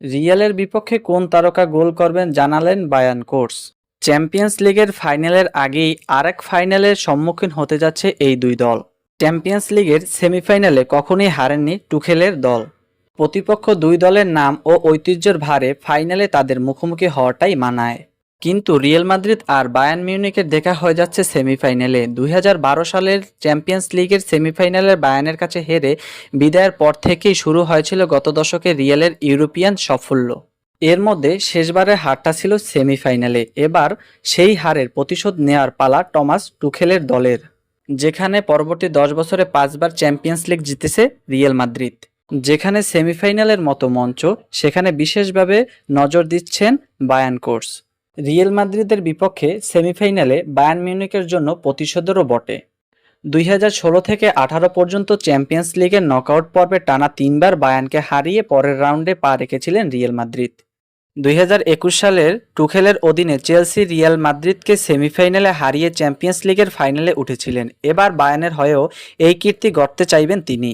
রিয়ালের বিপক্ষে কোন তারকা গোল করবেন জানালেন বায়ান কোর্স। চ্যাম্পিয়ন্স লিগের ফাইনালের আগেই আরেক ফাইনালের সম্মুখীন হতে যাচ্ছে এই দুই দল। চ্যাম্পিয়ন্স লিগের সেমিফাইনালে কখনই হারেননি টুখেলের দল। প্রতিপক্ষ দুই দলের নাম ও ঐতিহ্যের ভারে ফাইনালে তাদের মুখোমুখি হওয়াটাই মানায়। কিন্তু রিয়েল মাদ্রিদ আর বায়ান মিউনিকের দেখা হয়ে যাচ্ছে সেমিফাইনালে। দুই হাজার বারো সালের চ্যাম্পিয়ন্স লিগের সেমিফাইনালের বায়ানের কাছে হেরে বিদায়ের পর থেকেই শুরু হয়েছিল গত দশকে রিয়ালের ইউরোপিয়ান সাফল্য। এর মধ্যে শেষবারের হারটা ছিল সেমিফাইনালে। এবার সেই হারের প্রতিশোধ নেয়ার পালা টমাস টুখেলের দলের। যেখানে পরবর্তী দশ বছরে পাঁচবার চ্যাম্পিয়ন্স লিগ জিতেছে রিয়েল মাদ্রিদ। যেখানে সেমিফাইনালের মতো মঞ্চ, সেখানে বিশেষভাবে নজর দিচ্ছেন বায়ান কোর্স রিয়েল মাদ্রিদের বিপক্ষে সেমিফাইনালে বায়ান মিউনিকের জন্য প্রতিশোধেরও বটে। দুই হাজার ষোলো থেকে আঠারো পর্যন্ত চ্যাম্পিয়ন্স লিগের নকআউট পর্বে টানা তিনবার বায়ানকে হারিয়ে পরের রাউন্ডে পা রেখেছিলেন রিয়েল মাদ্রিদ। দুই হাজার একুশ সালের টুখেলের অধীনে চেলসি রিয়াল মাদ্রিদকে সেমিফাইনালে হারিয়ে চ্যাম্পিয়ন্স লিগের ফাইনালে উঠেছিলেন। এবার বায়ানের হয়েও এই কীর্তি গড়তে চাইবেন তিনি।